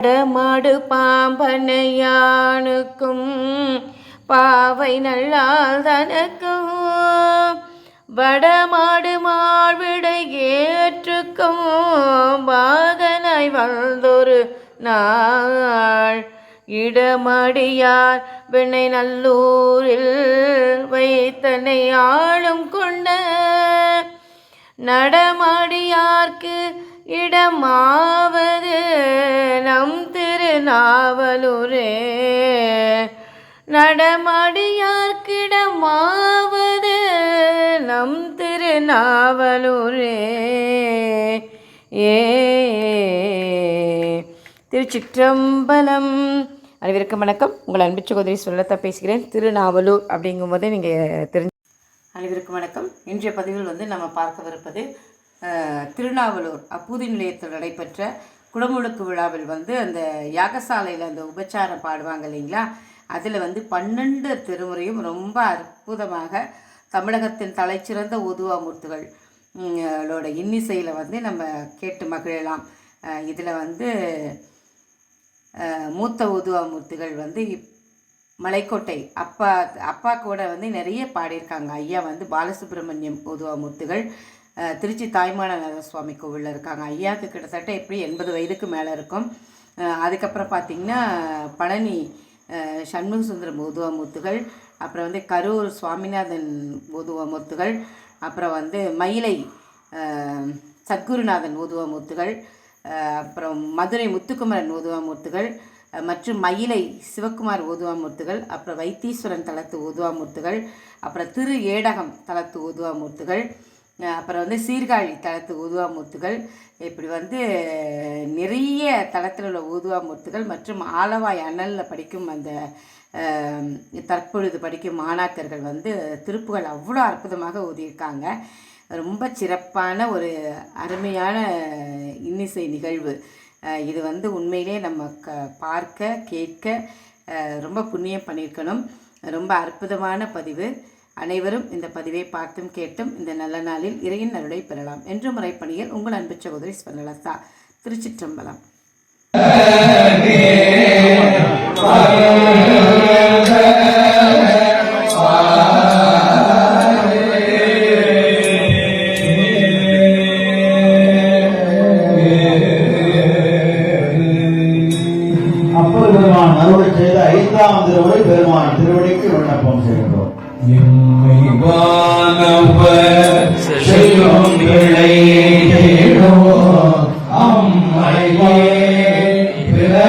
மாடு பாம்பனையானுக்கும் பாவை நல்லால் தனக்கும் வடமாடு மாழ்விடை ஏற்றுக்கும் பாகனாய் வந்தொரு நாள். இடமடியார் வெண்ணை நல்லூரில் வைத்தனை ஆளும் கொண்ட நடமாடியார்க்கு இடமாவது நம் நாவலுரே. நடமாடியார்க்கு இடமாவது நம் திருநாவலூரே. ஏ. திருச்சிற்றம்பலம். அனைவருக்கும் வணக்கம். உங்கள் அன்பு சகோதரி சொல்லத்தை பேசுகிறேன். திருநாவலூர் அப்படிங்கும்போது நீங்கள் தெரிஞ்சு அனைவருக்கும் வணக்கம். இன்றைய பதிவில் வந்து நம்ம பார்க்கவிருப்பது திருநாவலூர் அப்பூதி நிலையத்தில் நடைபெற்ற குடமுழுக்கு விழாவில் வந்து அந்த யாகசாலையில் அந்த உபச்சாரம் பாடுவாங்க இல்லைங்களா? அதில் வந்து பன்னெண்டு திருமுறையும் ரொம்ப அற்புதமாக தமிழகத்தின் தலைச்சிறந்த ஓதுவாமூர்த்திகள் ம், இன்னிசையில் வந்து நம்ம கேட்டு மகிழலாம். இதில் வந்து மூத்த உதுவாமூர்த்திகள் வந்து இப் மலைக்கோட்டை அப்பா அப்பா கூட வந்து நிறைய பாடியிருக்காங்க. ஐயா வந்து பாலசுப்ரமணியம் உதுவாமூர்த்திகள் திருச்சி தாய்மானநாத சுவாமி கோவிலில் இருக்காங்க. ஐயாவுக்கு கிட்டத்தட்ட எப்படி எண்பது வயதுக்கு மேலே இருக்கும். அதுக்கப்புறம் பார்த்திங்கன்னா பழனி சண்முக சுந்தரம் ஓதுவாமூர்த்திகள் அப்புறம் வந்து கரூர் சுவாமிநாதன் ஓதுவாமூர்த்திகள் அப்புறம் வந்து மயிலை சத்குருநாதன் ஓதுவாமூர்த்திகள் அப்புறம் மதுரை முத்துக்குமரன் ஓதுவாமூர்த்திகள் அஹ், மற்றும் மயிலை சிவக்குமார் ஓதுவாமூர்த்திகள் அப்புறம் வைத்தீஸ்வரன் தலத்து ஓதுவாமூர்த்திகள் அப்புறம் திரு ஏடகம் தளத்து ஓதுவாமூர்த்திகள் அஹ், அப்புறம் வந்து சீர்காழி தளத்து ஊதுவா மூர்த்துகள் இப்படி வந்து நிறைய தளத்தில் உள்ள ஓதுவாமூர்த்திகள் மற்றும் ஆலவாய் அனலில் படிக்கும் அந்த தற்பொழுது படிக்கும் மாணாக்கர்கள் வந்து திருப்புகள் அவ்வளோ அற்புதமாக ஓதியிருக்காங்க ரொம்ப சிறப்பான ஒரு அருமையான இன்னிசை நிகழ்வு. இது வந்து உண்மையிலே நம்ம க பார்க்க கேட்க ரொம்ப புண்ணியம் பண்ணியிருக்கணும். ரொம்ப அற்புதமான பதிவு. அனைவரும் இந்த பதிவை பார்த்தும் கேட்டும் இந்த நல்ல நாளில் இறையின் அருளை பெறலாம். என்று முறைப்பணியில் உங்கள் அன்பு சகோதரி ஸ்வர்ணலதா திருச்சிற்றம்பலம்.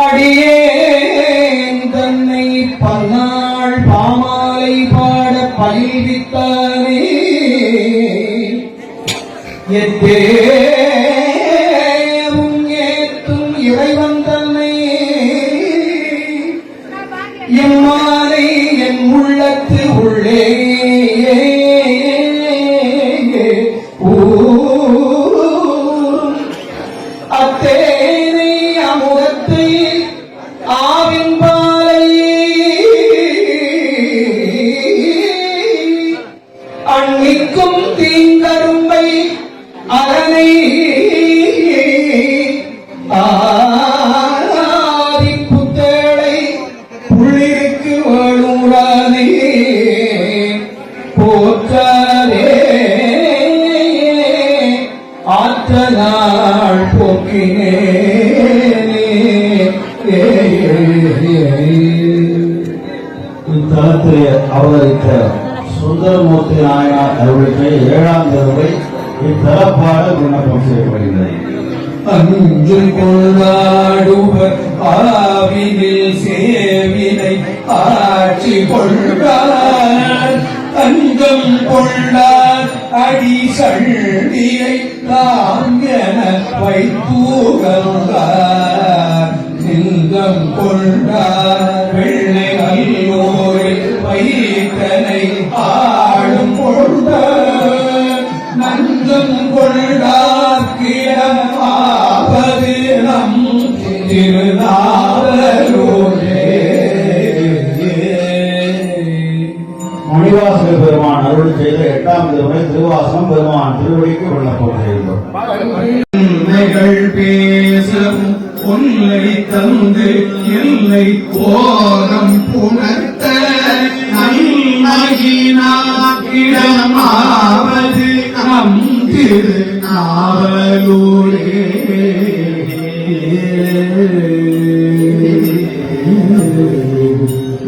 அடியே தன்னை பன்னாள் பாமாலை பாட பயில்வித்தானே எத்தே நாயனார் ஏழாம் திருமுறை இத்தலப்பாட விண்ணப்பம் செய்யப்படுகிறது. அஞ்சும் கொள்ளாடுவர் ஆவினில் சேவினை ஆட்சி கொள்வார். தஞ்சம் கொள்ளார் அடி சண்டியை தாங்கென வைத்தூகந்தார் திருமுறை பெருமான் திருவடிக்கு விண்ணப்பம் செய்தோம் பேசும் உன்னை தந்து எல்லை கோரம் புணர்த்த நன்மகினாக்கிடமாவது நம் திரு நாவலூரே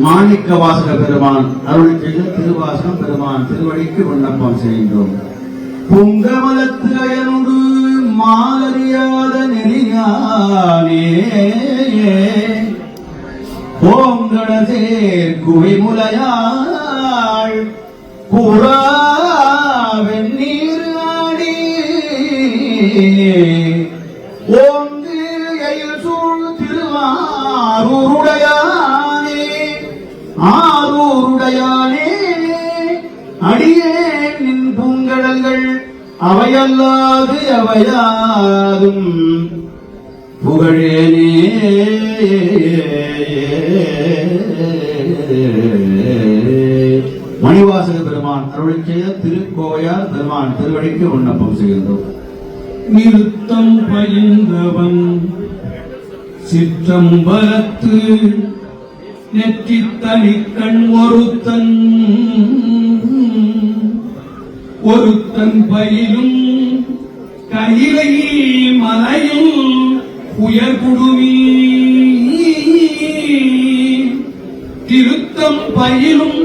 மாணிக்க வாசக பெருமான் அருள் செய்த திருவாசகம் பெருமான் திருவடிக்கு விண்ணப்பம் செய்கின்றோம். புங்கமலத்து அயனுடு மாலறியாத நெறியானே. ஓங்கடசேர் குவிமுலையாள் புறா வெந்நீர் ஆடி அவையல்லாது அவையாதும். புகழேனே. மணிவாசக பெருமான் அருள் செய்த திருக்கோயார் பெருமான் திருவடிக்கு விண்ணப்பம் செய்கின்றோம். நிறுத்தம் பயின்றவன் சிற்றம்பலத்து நெற்றித் தனிக்கண் ஒருத்தன். ஒருத்தன் பயிலும் கையிலை மலையும் புயல் குடுமி. திருத்தம் பயிலும்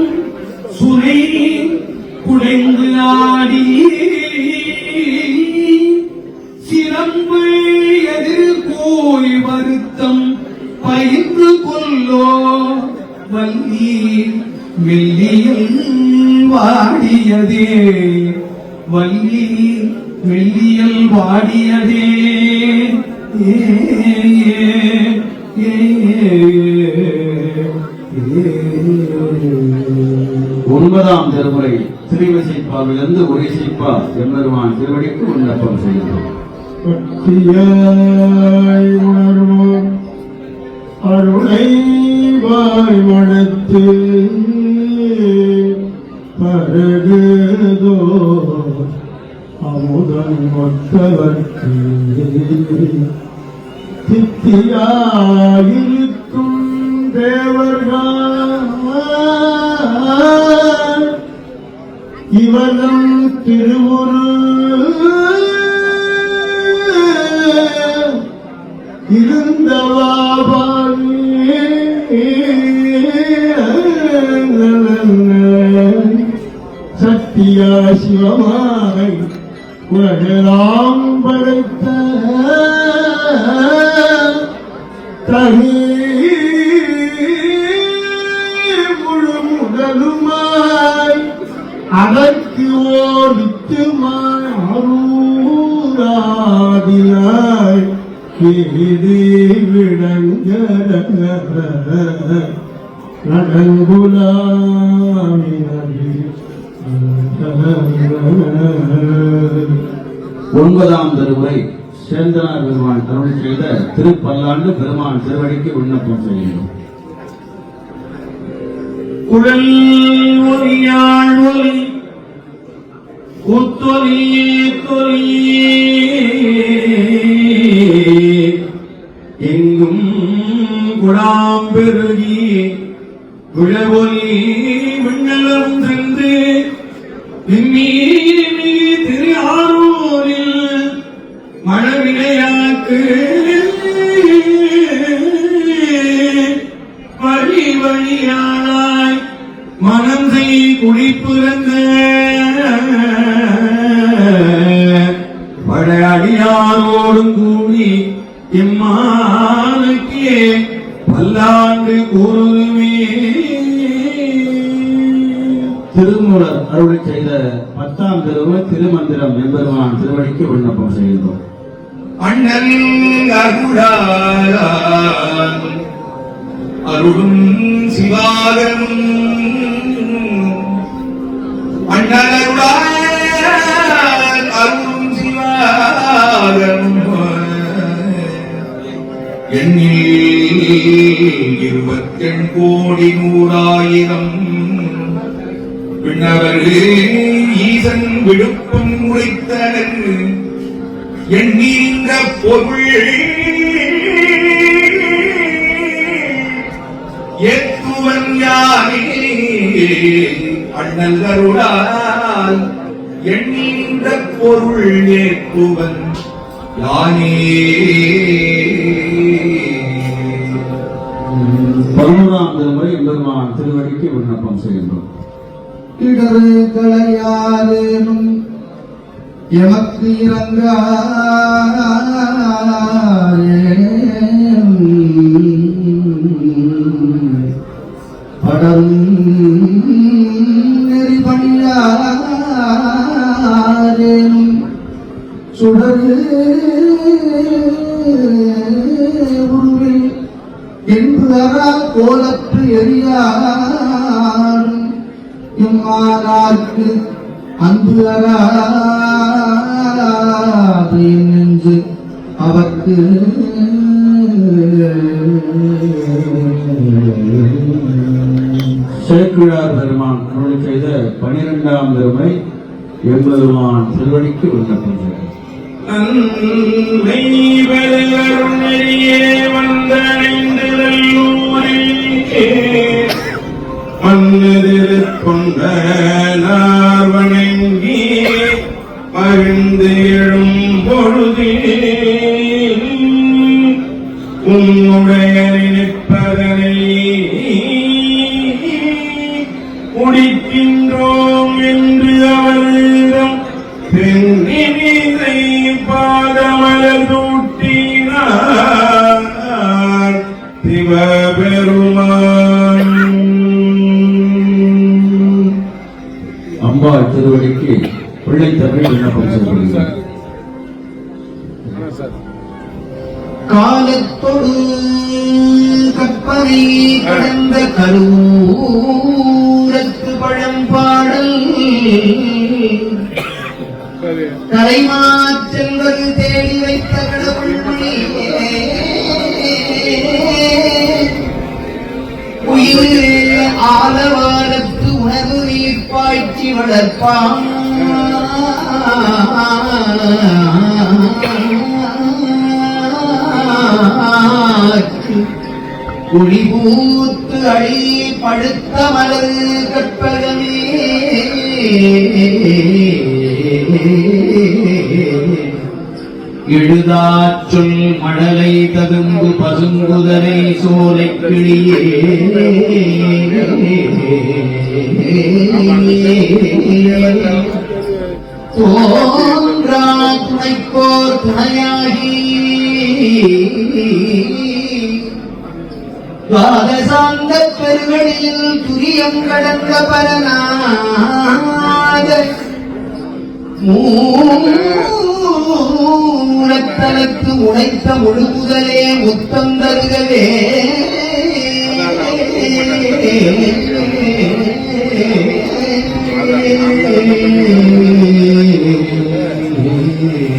ஒன்பதாம் திருமுறை திருவிசைப்பாவிலிருந்து ஒரிசைப்பா எம்பெருமான் திருவடிக்கு விண்ணப்பம் செய்கிறோம். சித்தியாயிருக்கும் தேவர்கள். இவனும் திருவுரு இருந்தவாபானே சத்தியா சிவமாய் உலகெல்லாம் படைத்த தனி முழு முதலுமாய் அதற்கு ஓடித்துமாய் அரூராதியாய் வீடு விடங்கர ஒன்பதாம் திருமுறை சேந்தனார் பெருமான் அருள் செய்த திருப்பல்லாண்டு பெருமான் திருவடிக்கு விண்ணப்பம் செய்கிறோம் குழல் ஒலியாள் ஒலி குத்தொலி தொலி எங்கும் குழாம்பெருகி குழவொலி மனம் செய் குடிப்பிறந்த. படையடியாரோடும் கூடி இம்மானுக்கே பல்லாண்டு கூறுமே திருமூலர் அருள் செய்த பத்தாம் திருமுறை திருமந்திரம் எம்பெருமான் திருவடிக்கு விண்ணப்பம் செய்கிறோம் அண்ணன் அருளும் சிவாகம் இருபத்தெண் கோடி நூறாயிரம். விண்ணவர்கள் ஈசன் விழுப்பம் உரைத்தனர். எண்ணின்ற பொருள் ஏத்துவன் யானே. அண்ணல் அருளால் எண்ணீந்த பொருள் ஏற்றுவன் யானே. பதினோராம் திருமுறை எம்பெருமான் திருவடிக்கு விண்ணப்பம் செய்கின்றோம். இடரு களையாதேனும் எமக்கு இறங்காயே கோலற்று எரியாடும் எம்மானார்க்கு அன்பு அறாது என் நெஞ்சு அவர்க்கு. சேக்கிழார் பெருமான் அருள் செய்த பனிரெண்டாம் திருமுறை எம்பெருமான் திருவடிக்கு நன்மை வெள்ளருணரியே வந்தடைந்து மன்னதில் கொண்ட நார் வணங்கி மகிழ்ந்து எழும் பொழுதே உன்னுடைய நிற்பதனை காலத்தொடு கற்பனை கடந்த கரூரத்து பழம்பாடல். தலைமாற்றங்கள் தேடி வைத்த கடவுள் உயிரில் ஆலவாரத்து உணவு நீர் பாய்ச்சி வளர்ப்பான். குழிபூத்து அழி படுத்த மலர் கற்பகமே. எழுதாச்சொல் மடலை ததும்பு பசுங்குதரை சோலை கிளியே. தோன்றா துணைக்கோர் துணையாகி. துவாதசாந்த பெருவெளியில் துரியம் கடந்த பரநாத மூலத்தலத்து உழைத்த முழுகுதலே முத்தம் தருகவே Thank you.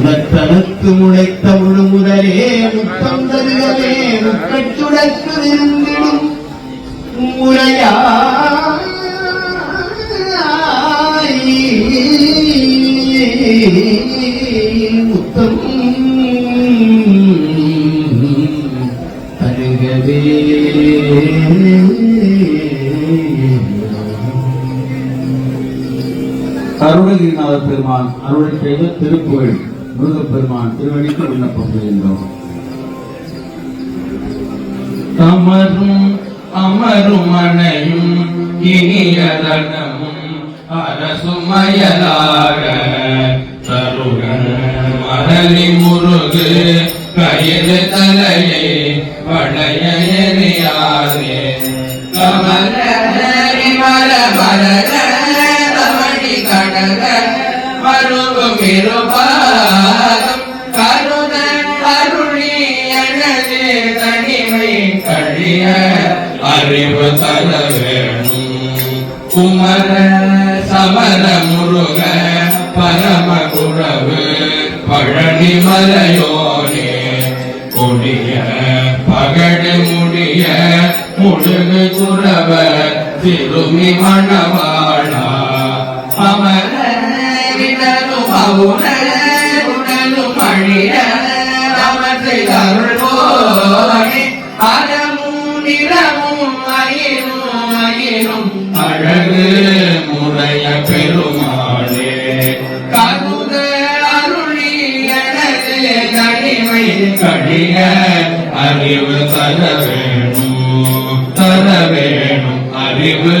முளைத்த முழு முதலே முத்தம் தருகவே முக்கச்சுடக்கு விரும்பிடும் முறையாய் முத்தம் தருகவே அருணகிரிநாத பெருமான் அருள் செய்த திருப்புகழ் முருகப்பெருமான் திருவடிக்கு விண்ணப்பம் செய்கின்றோம். தமரும் அமரும் அணையும் இனியதனமும் அரசுமயலாக தருகன் மரளி முருகு கயிறு தலையை வளைய எறியாதே. கமல மர மர தமணி கடல மருகும் இருபாதம் கருத அருளி அழகே தனி அறிவு தர வேணும் குமர சமர முருக பரம குரவு பழனி மலையோனே கொடிய பகடு முடிய முழுகு குரவ திருமி மணவாளா அழகு முறைய பெருமாளே கருத அருளி எனது கனிமை அறிவு தர வேணும் தர வேணும் அறிவு